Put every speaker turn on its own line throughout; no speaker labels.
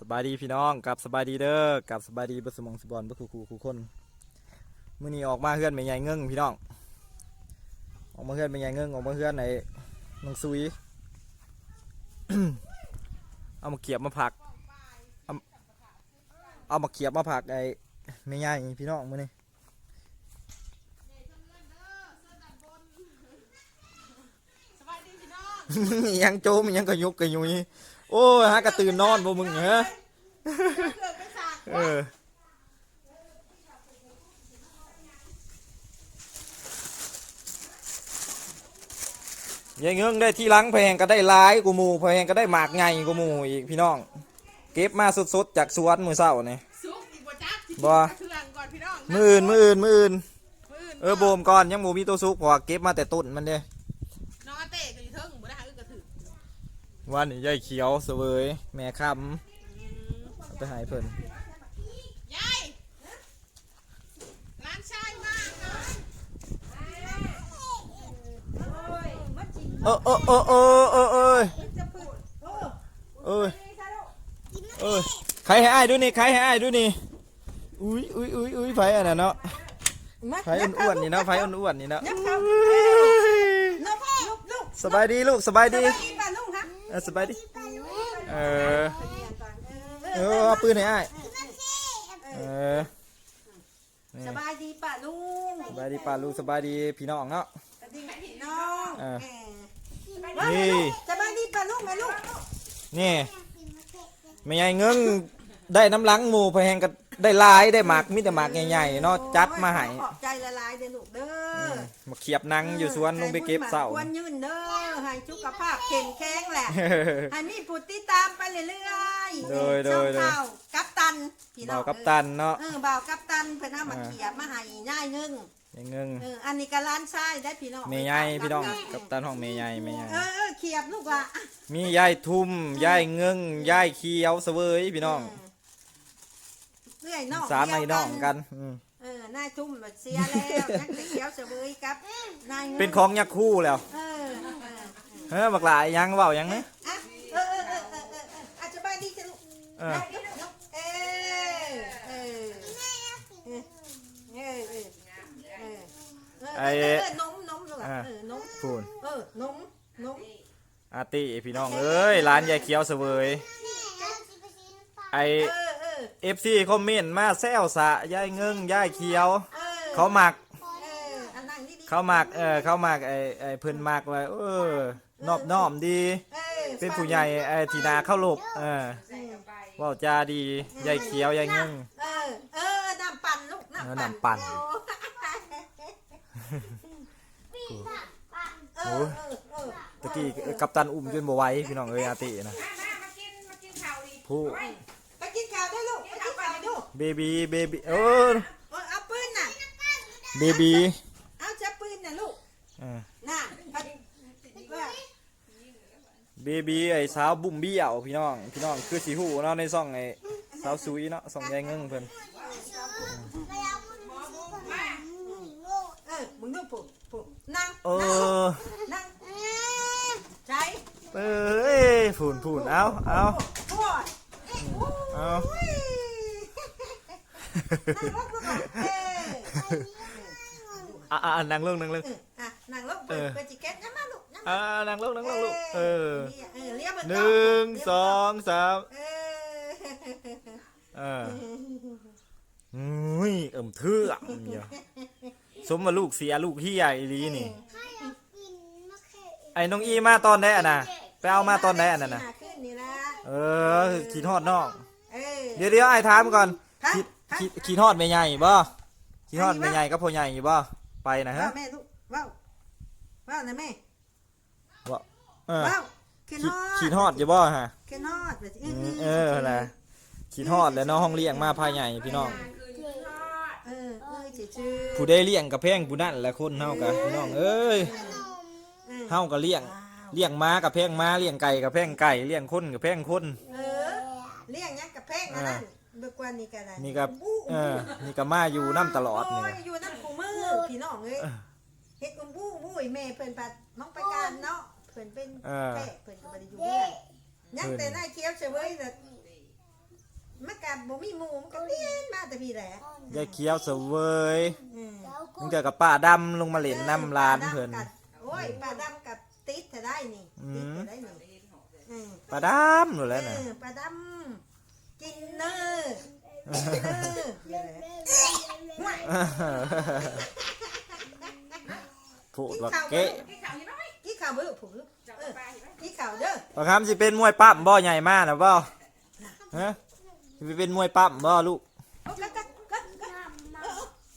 สบายดีพี่น้องกับสบายดีเด้อกับสบายดีบุสมองสบอนบุคูคูคูคนมื่อนี้ออกมาเฮือนไม่ใหญ่เงิ่งพี่น้องออกมาเฮือนไม่ใหญ่เงิ่งออกมาเฮือนในน้องซุยเอามาเกียบมาผักเอาเอามาเกียบมาผักไอ้ไม่ใหญ่พี่น้องมื่อนี้
สบายดีพี่น้อง
ยังโจมยังกระยุกกระยุย โอ้ยฮะกระตื่นนอนบ่มึงเหรอ
เกิดไปสาก
เออยายเงื้งได้ที่ล้างแพงก็ได้หลายกูหมูแพงก็ได้หมากไงกูหมูอีกพี่น้อง เก็บมาสดๆจากสวนมือเศร้านี่
ซุกอีกบ่จักสิ
บ่
เครื่องก่อนพี่น้อง
มืออื่นมืออื่นมืออื่น
มื้ออื่น
เออโบมก่อนยังหมูมีตัวซุกเพอเก็บมาแต่ต้นมันเด้
น้องอาเต้ก็อยู่เทิงบ่ได้หาอึกกระถือ
วันนี้ยายเขียวเสวยแม่ค
อืมำ
ไปใหายเพิ่น
ยายร้านชายมากนะ
เออเออเออเออเออเออเออเออใครให้อ้ายดูนี่ใครให้อ้ายดูนี่อุ้ยอุ้ยอุ้ยอุ้ยไฟอันนั้นเนาะไฟอ้วนๆนี่เนาะไฟอ้วนๆนี่เนาะ
ยับเข้า
อุ้ย
ลูกลูกลูก
สบายดีลูกสบายดี
กินป่ะลูกฮะ
เออสบายดีเออเออเอาปืนให้อ้ายเออนี่
สบายดีป่ะลุง
สบายดีป้าลูกสบายดีพี่น้องเนาะ
สบายดีพี่น้อง
เออ
แหม
นี่
สบายดีป่ะลุงแม่ลูก
นี่ไม่ใหญ่เงิ้งได้น้ำหลังหมูแพงก็ได้หลายได้หมากมีแต่หมากใหญ่ๆเนาะจัดมาให้
ขอบใจละลายเด้อลูกเด้อ
มาเขียบหนังอยู่สวนลงไปเก็บเสา
ควรยืนเด้อ ให้สุขภาพเข้มแข็งแหละ ให้มีผู้ติดตามไปเรื่อยๆ
โดยโดยโดย
ช่องข่าวกัปตันพี่น้
เบา
อง
กับตันเนาะ
เออบ่าวกัปตันเพิ่นเอามาเขียบมาให้ง่ายนึง
อย่างเงิ้ง
เอออันนี้ก็ร้านชายได้พี่น้อง
เมยใหญ่พี่น้องกับตันห้องเมยใหญ่เมยใหญ่
เออเออเขียบลูกละ
มียายทุ่มยายเงิ้งยายเขียวเสวยพี่น้อง
เรื่อยน้อง
สามไอ้น้องกันอืม
เออนายทุ่มแบบเสียแล้วนักเตะเขียวเสวยกับนายงิ
เป็นของยักษ์คู่แล้ว
เออ เออ
เฮ้ยบักหลายยังเว้ายังนะ
อะเออเออเออเออเอออาจจะไปดีจะลูก
เออ
เออเออเออเออเออเออเออนมนมลูกเออนม
พูน
เออนมนม
อาตีพี่น้องเอ้ยร้านยายเขียวเสวยไอ
เออเออ
เอฟซีคอมเมนต์มาแซวสะยายเงิ้งยายเขียว
เออ
เขาหมัก
เอออันนั้นดี
เขาหมักเออเขาหมักไอไอเพิ่นหมักไว้เออ นอบน้อมดี
เออ
เป็นผู้ใหญ่ไอทีนาเข้าหลบเออเว่าจาดียายเขียวยายเงิ้ง
เออเออน้ำปั่นลูก
เออ
น้ำ
น้ำปั่
ปั่
น
นเอ
โอ้
อยเออเออ
ตะกี้กัปตันอุ้มจนบ่ไหวพี่น้องเอ้ยอาร์ตี้นะ
มามากิน มากินข้าวอีก
ผู้
ไปกินข้าวด้วยลูกไปกินข้าวด้วย
เบบีเบบีเออ
เออเอาปืนน่ะ
เบบี
เอาจับปืนน่ะลูก
เออ
น่ะพัดว่า
เบบีไอ้สาวบุ้มเบี้ยวพี่น้องพี่น้องคือสีหูเนาะในซ่องไอ้สาวซุยเนาะซ่องยายเงิ้งเพิ่น
เออมึงดูปุ๊บปุ๊บนั่ง
เออ
นั่งใช้
เอ้ยผูนผูนเอาเอา
โอ้ย
เอา
อุ้ยนั่งลงลูกอะเออ
อะอะอะนั่งลงนั่งลง
เอออะนั่งลงเปิดเปิดจิเก็ตน้ำมาลูกน้ำ
อะนั่งลงนั่งลงลูกเออ
เออเรียก มัน
หนึ่งสองสาม
เออ
เอออุ้ยเอิ่มเทื่อมเดียวสมมาลูกเสียลูกเฮียอีหลีนี่ไอ้น้องอีมาตอนไหนอะนะไปเอามาตอนไหนอะน่ะนะ
ขึ้นนี่นะ
เออขีดฮอดน้อง
เออ
เดี๋ยวเดี๋ยวไอ้ถามก่อน
ฮะ
ขีด
ฮะ
ขีดขีดฮอดแม่ใหญ่บ่ขีดฮอด
อันนี้
แม่
วะ
ใหญ่กับพ่อใหญ่บ่ไปนะฮะ
ว้าวแม่ลูกว้าวว้าวนะแม่
บ่เออ
ว้าว ขึ้น
ขีด
ฮอด
ขีดฮอดอยู่บ่ฮะ
ขึ้นฮอดแบบ
อืมเออนะขีดฮอดแล้วเน้องห้องเลี้ยงมาพายใหญ่พี่น้อง
เออเออชื่อ
ผู้ได้เลี้ยงกับแพงผู้นั่นแหละคนเฮากับพี่น้องเอ้ย
เออ
เฮาก็เลี้ยงเลี้ยงม้ากับแพงม้าเลี้ยงไก่กับแพงไก่เลี้ยงคนกับแพงคน
เออเลี้ยงยังกับแพงอันนั้นเบิกวันนี้ก็ได้
นี่ก็เออนี่ก็มาอยู่น้ำตลอดนี่
โอ้ยอยู่น้ำกูมือพี่น้องเอ้ยเฮ็ดอุ้มบู้บู้ยแม่เพิ่นปัดน้องไปการเนาะเพิ่นเป็นแพะเพิ่นก็บ่ได้อยู่เรื่อยยังแต่นายเคี้ยวเฉยๆน่ะกับบ่มีหมูมันก็เลี้ยนมาแต่พี่แหละ
ยายเคี้ยวเสวย
อืม
มึงเจอกับป้าดำลงมาเล่นน้ำลานเพิ่น
โอ้ยปลาดำกับติดจะได้นี่
อืม
ติดจะได้นี่อืม
ป้าดำนู่นแหล้วน่ะ
เออปลาดำกินเนอร์กินเนอร์เดี๋ยวแหละ
พูดว่าเก๊
ที่ข่าวนี่น้อย
กี่ข่าวบ่ลูกผมลูกเออ
นี่
ข่าวเด้อ
ประคำสิเป็นมวยปั้มบ่ใหญ่มากนะบ่ฮะสิเป็นมวยปั้มบ่ลูก
เอาแล้วก็ก็ก็เออ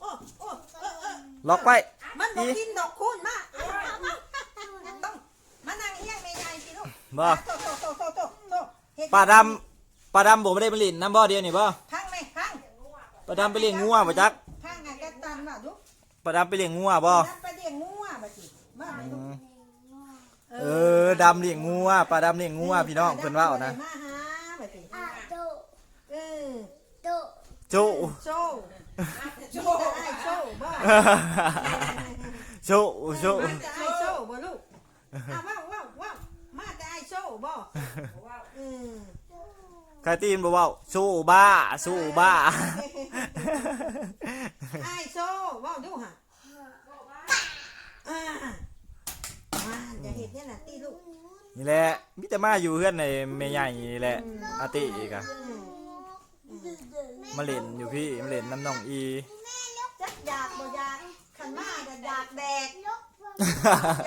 โอ้โอ้เออเออ
ล็อกไว้
มันบ่กินดอกคูณมาเอาเอาเอาต้องมานั่งเอียงแม่ยายสิลูก
บ่
โตโตโตโตโตโตเฮ็
ป้าดำป้าดำบ่ไม่ได้ไปเล่นน้ำบ่เดียวนี่บ่
พังไหมพัง
ป้าดำไปเลี้ยงงัวบ่จัก
พังไงกันตันมาดูก
ป้าดำไปเลี้ยงงัวบ่
นั่นไปเลี้ยงงูอะบัดนี้มาไหมลูก
เออดำเลี้ยงงัวป้าดำเลี้ยงงัวพี่น้องเพิ่นว่าเอานะ
มาหาบัดนี้เออ
โจ้
โซ่โซ่ไอ้โซ่บ่
โจ้โจ้
มาแต่ไอ้โซ่บ่ลูกอ้าวว้าวว้าวว้าวมาแต่ไอ้โซ่บ่อืม
ใครตีนบ่เว้าสู้บ้าสู้บ้า
ไอ้โซ่ว้าวดูฮะอ่ามาอย่าเห็นเนี่ยนะตีลูก
นี่แหละมิจะมาอยู่เพื่อนในแม่ใหญ่นี่แหละอาติอีกอะ
อืม
มาเล่นอยู่พี่มาเล่นน้ำน้องอี
จักอยากบ่อยากขันมาก็อยากแดกอ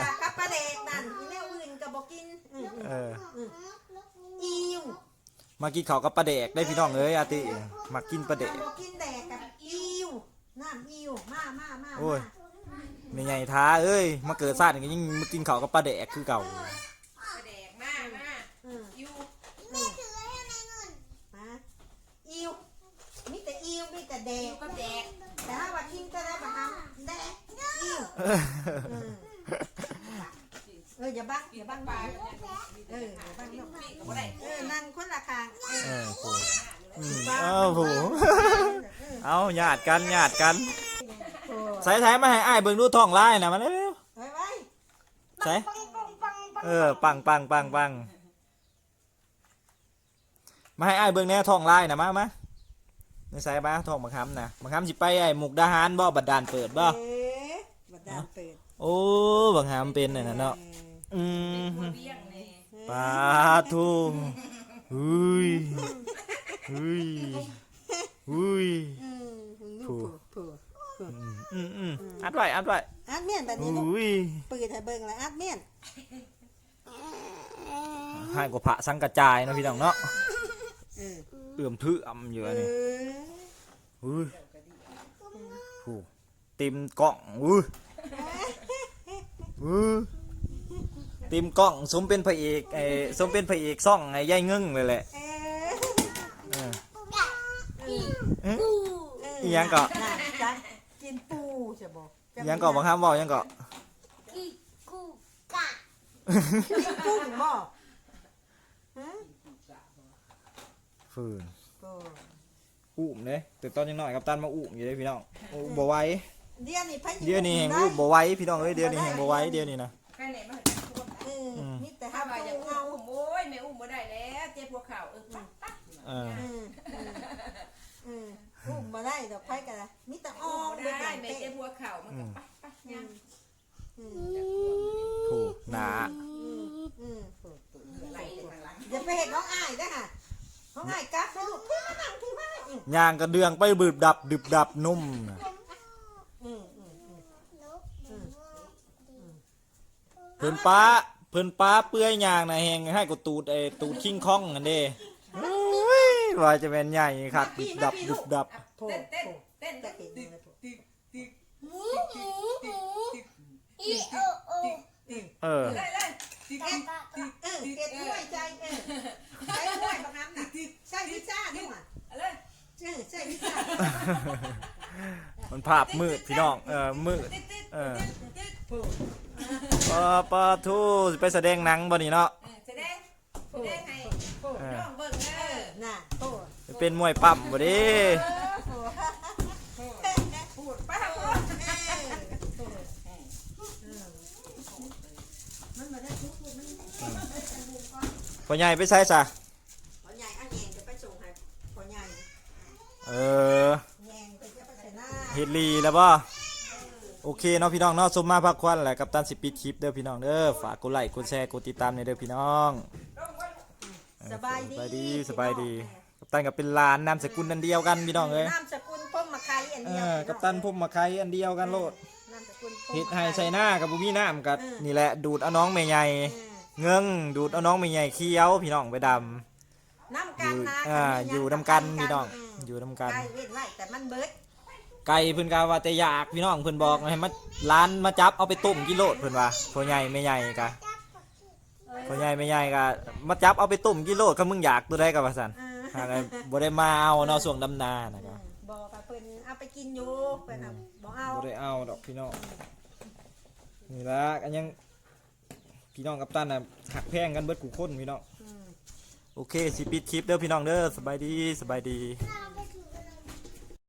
ยากกับปลาแดกนั่นอีแนวอื่นก็บ่กินอืม
เออ
ๆอิว
มากินข้าวกับปลาแดกได้พี่น้องเอ้ยอาติมากินปลาแดก
บ่กินแดกกับอิวน้ำอิวมามามา
โอ้ย
มา
แม่ใหญ่ท้าเอ้ยมาเกิดชาตินี้ก็ยิ่งมากินข้าวกับปลาแดกคือเก่า
กระแดกมามา
อืม
อยู่
มาอิวมีแต่ อิวมีแต่แด
อกกับแดก
แต่ถ้าว่ากินก็ได้บ่ทำแดกอิวเออเอออย่าบังอย่าบัง
ปลา
เอออย่าบังลูก
พี่ก็บ่ได้
เออนั่งคนละข้างเออ
เออโหอืมเอ้าโหเอาญาติกันญาติกันใส่ใส่มาให้อ้ายเบิ่งดูท้องลายนะมาเร็
ว
ๆใส่เออปังปังปังปังมาให้อ้ายเบิ่งแน่ท้องลายนะมามา ในใส่บ้าท้องบังคับนะบังคับสิไปไอ้มุกดาหารบ่บัดดานเปิดบ่
เอ๊ะบัดดาลเปิด
โอ้บังคับเป็นน่ะเนาะอืม
หัวเบี้ยงแน่
ปาทูหุยหุยหุย
อืม
ผู้
ผู้ผู้
อืมอืมอัดไว้อัดไว้
อาร์ตเมียนแบบนี้ลูก
หุย
ปืนให้เบิ่งแล้วอาร์ตเมียน
ให้กว่าพระสังกระจายเนาะพี่น้องเนาะ
เออ
เอื่อมถืออำอยู่
เอ
อันนี้
อ
หุยผู้เต็มกล่องหุยหุยเต็มกล่องสมเป็นพระเอกไอ้สมเป็นพระเอกซ่องไอ้ยายเงึ้งเลยแหละ
เอ
เออ
อ
เอ๊ะ
เออ
อีหยังก็
น่ะจ้ะกินปูจะบอก
อิหยังก็บังคับบอกยังก็
กินกุ้งบ่ฮะ
ฝืน
ก็
อุ้มเด้แต่ตอนยังน้อยกับตันมาอุ้มอยู่เด้พี่น้องอุ้มบ่ไหว้
เดี๋ยวนี้พะ
เดี๋ยวนี้แห่งอุ้มบ่ไหว้พี่น้องเอ้ยเดี๋ยวนี้แห่งบ่ไหว้เดี๋ยวนี้นะ
ไปไหนมาถึงคน
เอออ
ม
มีแต่
ถ้า
ห้า
ว่าอยาก
เอา
อุ้มโอ้ยแม่อุ้มบ่ได้แล้วเจ็บหัวเข่าเออปั๊บปั๊บ
เออ
เออเออเอออุ้มบ่ได้ดอกไผกันละมีแต่อ
อุ้
อ
ม
ม
บ่
ด้วย
ได้
กัน
แม่
เตะ
เจ็บหัวเข่ามันก็ปั๊บปั๊บยัง
อืม
ถูกหนา
อืมอืม
ไหลข้างหลัง
อย่าไปเห็นน้องอ้ายเด้อค่ะ น้องอ้ายกัดไปลูกพี่มานั่งพี่มาอืม
ย่างกระเดืองไปบืบดับดึบดับนุ่มน่ะ
อืมอืมอืม
เพิ่นป้าเพิ่นป้าเปื่อยย่างน่ะแหงให้กูตูดไอ้ตูดคิงคองกันเด้โอ้ยว่าจะเป็นใหญ่คักดึบดับดึบดับ
โผล่
เต้นเต้น
โผล่
เต้น
จะ
เต้น
เห็น
ติ๊ก
เลยโผล่
ติ๊กติ๊กติ๊กติ๊กติ๊กติ๊ก
เออ
เลยเลยติ๊กติ๊กติ๊ก
เออเก็บด้วยใจเออใช้ด้วยบางน้ำน่ะใช่พิซซ่าด้วยว่ะ
เลย
เออใช่พิซซ่า
มัน ภาพมืดพี่น้องเออมืด
ติ๊กติ๊ก
เออ
ติ๊ก
ปะปะทูสิไปแสดงหนังบ่นี่เนาะ
แสดงแสดงให้น้องเบิ่งเออ
น่ะโผล่
ไปเป็นมวยปั๊มบ่เดิ
โผล่
พูดป้าพูด
มันมาได้ทุกคนมัน
พ่อใหญ่ไปใส่ซะ
พ่อใหญ่อันเองจะไปส่งให้พ่อใหญ่
เออ
แยงไปจะไปใส่หน้า
เฮ็ดลีแล้วบ่โอเคเนาะพี่น้องเนาะสมมาพักควันแหละกับตันสิปิดคลิปเด้อพี่น้องเด้อฝากกดไลค์กดแชร์กดติดตามในเด้อพี่น้อง
สบายดี
สบายดีสบายดีกับตันก็เป็นหลานนามสกุลอันเดียวกันพี่น้องเอ้ย
นามสกุลพ่มมาไคอัน
เอ
เดียว
อกับตันพุ่มมาไคอันเดียวกันโลด
นามสกุลพรหม
เฮ็ดให้ใส่หน้ากับบุมีน้ำกับ
เออ
นี่แหละดูดเอาน้องแม่ใหญ่
เออ
เงิงดูดเอาน้องแม่ใหญ่เคี้ยวพี่น้องไปดำ
น้ำ
อ
กัน
ยู่
นะ
อ่าอยู่นำกันพี่น้องอยู่นำกัน
ไก่เว้นไว้แต่มันเบิด
ไก่เพิ่นก็ว่าแต่อยากพี่น้องเพิ่นบอกให้มาร้านมาจับเอาไปต้มกิโลดเพิ่นว่าพ่อใหญ่แม่ใหญ่กะพ่อใหญ่แม่ใหญ่กะมาจับเอาไปต้มกิโลดก็มึงอยากตัวใดก็ว่าซั่น
เออ
หาได้บ่ได้มาเอาเนาะช่วงดำนานะครับ
บอกกับเพิ่นเอาไปกินอยู่เพิ่นเอาบอกเอา
บ่ได้เอาดอกพี่น้องนี่ละอันยังพี่น้องกับตันน่ะหักแพงกันเบิดกูคนพี่น้อง
อืม
โอเคสิปิดคลิปเด้อพี่น้องเด้อสบายดีสบายดี
เอา